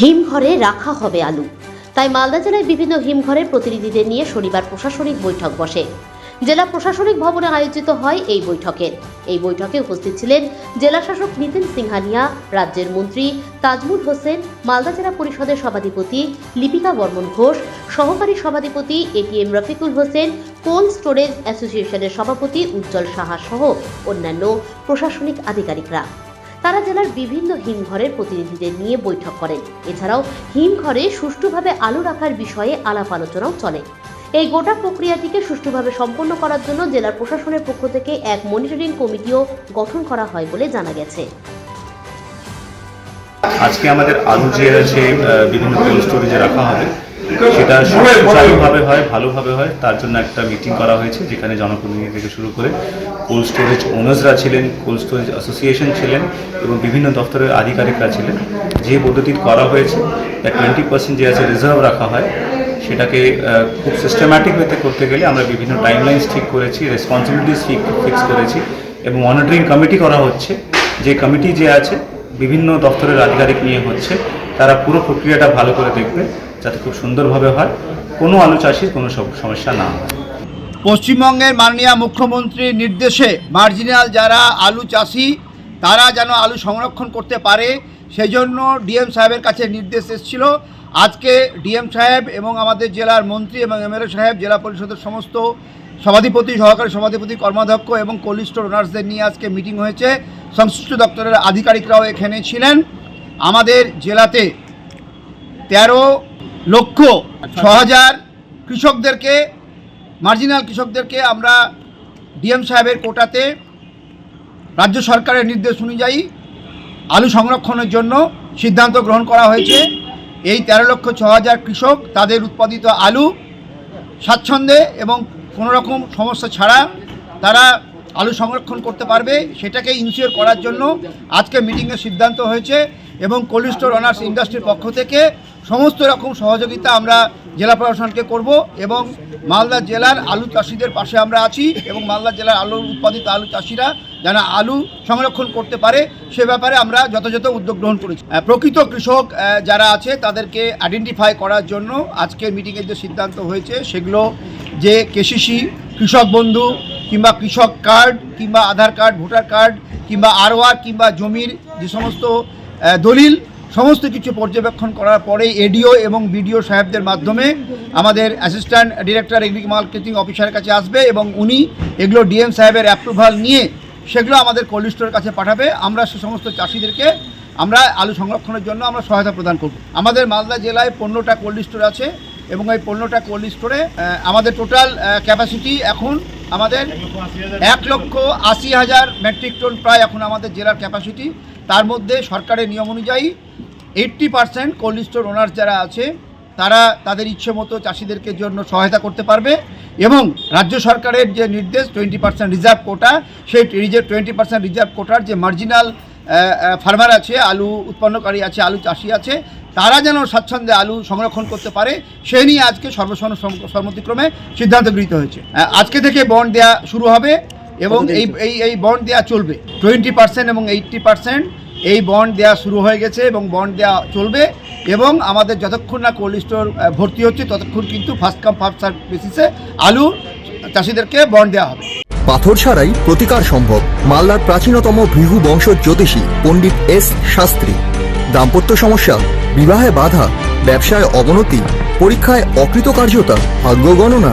হিমঘরে রাখা হবে আলু। তাই মালদা জেলায় বিভিন্ন হিমঘরের প্রতিনিধিদের নিয়ে শনিবার প্রশাসনিক বৈঠক বসে। জেলা প্রশাসনিক ভবনে আয়োজিত হয় এই বৈঠকের এই বৈঠকে উপস্থিত ছিলেন জেলা শাসক নিতিন সিংহানিয়া, রাজ্যের মন্ত্রী তাজমুল হোসেন, মালদা জেলা পরিষদের সভাধিপতি লিপিকা বর্মন ঘোষ, সহকারী সভাধিপতি ATM Rafiqul Hossain cold storage অ্যাসোসিয়েশনের সভাপতি উজ্জ্বল সাহা সহ অন্যান্য প্রশাসনিক আধিকারিকরা। তারা জেলার বিভিন্ন হিমঘরের প্রতিনিধিদের নিয়ে বৈঠক করেন। এছাড়াও হিমঘরে সুষ্ঠুভাবে আলু রাখার বিষয়ে আলাপ আলোচনাও চলে। এই গোটা প্রক্রিয়াটিকে সুষ্ঠুভাবে সম্পন্ন করার জন্য জেলার প্রশাসনের পক্ষ থেকে এক মনিটরিং কমিটিও গঠন করা হয় বলে জানা গেছে। আজকে আমাদের আলু যে আছে বিভিন্ন স্টোরেজে রাখা হবে সেটা সুচারুভাবে হয় ভালোভাবে হয়। তার জন্য একটা মিটিং করা হয়েছে যেখানে জনপ্রতিনিধি থেকে শুরু করে কোল্ড স্টোরেজ ওনার্সরা ছিলেন কোল্ড স্টোরেজ অ্যাসোসিয়েশন ছিলেন এবং বিভিন্ন দপ্তরের আধিকারিকরা ছিলেন। যে পদ্ধতিতে করা হয়েছে টোয়েন্টি পার্সেন্ট যে আছে রিজার্ভ রাখা হয় সেটাকে খুব সিস্টেম্যাটিক ওয়েতে করতে গেলে আমরা বিভিন্ন টাইমলাইন্স ঠিক করেছি রেসপন্সিবিলিটিস ফিক্স করেছি এবং মনিটরিং কমিটি করা হচ্ছে। যে কমিটি যে আছে বিভিন্ন দপ্তরের আধিকারিক নিয়ে হচ্ছে তারা পুরো প্রক্রিয়াটা ভালো করে দেখবে। যাতে খুব সুন্দরভাবে হয়, কোনো আলু চাষির কোনো সমস্যা না হয়। পশ্চিমবঙ্গের মাননীয় মুখ্যমন্ত্রীর নির্দেশে মার্জিনাল যারা আলু চাষি, তারা যেন আলু সংরক্ষণ করতে পারে সেই জন্য ডিএম সাহেবের কাছে নির্দেশ এসেছিল। আজকে ডিএম সাহেব এবং আমাদের জেলার মন্ত্রী এবং এমএলএ সাহেব, জেলা পরিষদের সমস্ত সভাধিপতি, সহকারী সভাধিপতি, কর্মাধ্যক্ষ এবং কোল্ড স্টোর ওনার্সদের নিয়ে আজকে মিটিং হয়েছে। সংশ্লিষ্ট দপ্তরের আধিকারিকরাও এখানে ছিলেন। আমাদের জেলাতে তেরো লক্ষ ছ হাজার কৃষকদেরকে মার্জিনাল কৃষকদেরকে আমরা ডিএম সাহেবের কোটাতে রাজ্য সরকারের নির্দেশ অনুযায়ী আলু সংরক্ষণের জন্য সিদ্ধান্ত গ্রহণ করা হয়েছে। এই তেরো লক্ষ ছ হাজার কৃষক তাদের উৎপাদিত আলু স্বাচ্ছন্দ্যে এবং কোনো রকম সমস্যা ছাড়া তারা আলু সংরক্ষণ করতে পারবে, সেটাকে ইনসিওর করার জন্য আজকে মিটিংয়ে সিদ্ধান্ত হয়েছে এবং কোল্ড স্টোর অনার্স ইন্ডাস্ট্রির পক্ষ থেকে সমস্ত রকম সহযোগিতা আমরা জেলা প্রশাসনকে করব এবং মালদা জেলার আলু চাষিদের পাশে আমরা আছি এবং মালদা জেলার আলু উৎপাদিত আলু চাষিরা যেন আলু সংরক্ষণ করতে পারে, সে ব্যাপারে আমরা যথাযথ উদ্যোগ গ্রহণ করেছি। প্রকৃত কৃষক যারা আছে তাদেরকে আইডেন্টিফাই করার জন্য আজকের মিটিংয়ের যে সিদ্ধান্ত হয়েছে, সেগুলো যে কেসিসি কৃষক বন্ধু কিংবা কৃষক কার্ড কিংবা আধার কার্ড ভোটার কার্ড কিংবা আরওয়ার কিংবা জমির যে সমস্ত দলিল সমস্ত কিছু পর্যবেক্ষণ করার পরে এডিও এবং বিডিও সাহেবদের মাধ্যমে আমাদের অ্যাসিস্ট্যান্ট ডিরেক্টর এগ্রি মার্কেটিং অফিসারের কাছে আসবে এবং উনি এগুলো ডিএম সাহেবের অ্যাপ্রুভাল নিয়ে সেগুলো আমাদের কোল্ড স্টোরের কাছে পাঠাবে। আমরা সে সমস্ত চাষিদেরকে আমরা আলু সংরক্ষণের জন্য আমরা সহায়তা প্রদান করব। আমাদের মালদা জেলায় পনেরোটা কোল্ড স্টোর আছে এবং এই পনেরোটা কোল্ড স্টোরে আমাদের টোটাল ক্যাপাসিটি এখন আমাদের এক লক্ষ আশি হাজার মেট্রিক টন প্রায় এখন আমাদের জেলার ক্যাপাসিটি তার মধ্যে সরকারের নিয়ম অনুযায়ী eighty percent cold store owners যারা আছে তারা তাদের ইচ্ছে মতো চাষিদেরকে জন্য সহায়তা করতে পারবে এবং রাজ্য সরকারের যে নির্দেশ টোয়েন্টি পার্সেন্ট রিজার্ভ কোটা সেই রিজার্ভ টোয়েন্টি পার্সেন্ট রিজার্ভ কোটার যে মার্জিনাল ফার্মার আছে আলু উৎপন্নকারী আছে আলু চাষি আছে তারা যেন স্বাচ্ছন্দ্যে আলু সংরক্ষণ করতে পারে সে নিয়ে আজকে সর্বসন সম্মতিক্রমে সিদ্ধান্ত গৃহীত হয়েছে। আজকে থেকে বন্ড দেওয়া শুরু হবে এবং এই এই এই বন্ড দেওয়া চলবে টোয়েন্টি পার্সেন্ট এবং এইট্টি পার্সেন্ট এই বন্ড দেওয়া শুরু হয়ে গেছে এবং বন্ড দেওয়া চলবে এবং আমাদের যতক্ষণ না কোল্ড স্টোর ভর্তি হচ্ছে, ততক্ষণ কিন্তু ফার্স্ট কাম ফার্স্ট সার্ভ বেসিসে আলু চাষিদেরকে বন্ড দেওয়া হবে। পাথর ছাড়াই প্রতিকার সম্ভব। মালদার প্রাচীনতম ভৃহু বংশ জ্যোতিষী পণ্ডিত এস শাস্ত্রী। দাম্পত্য সমস্যা, বিবাহে বাধা, ব্যবসায় অবনতি, পরীক্ষায় অকৃতকার্যতা, ভাগ্য গণনা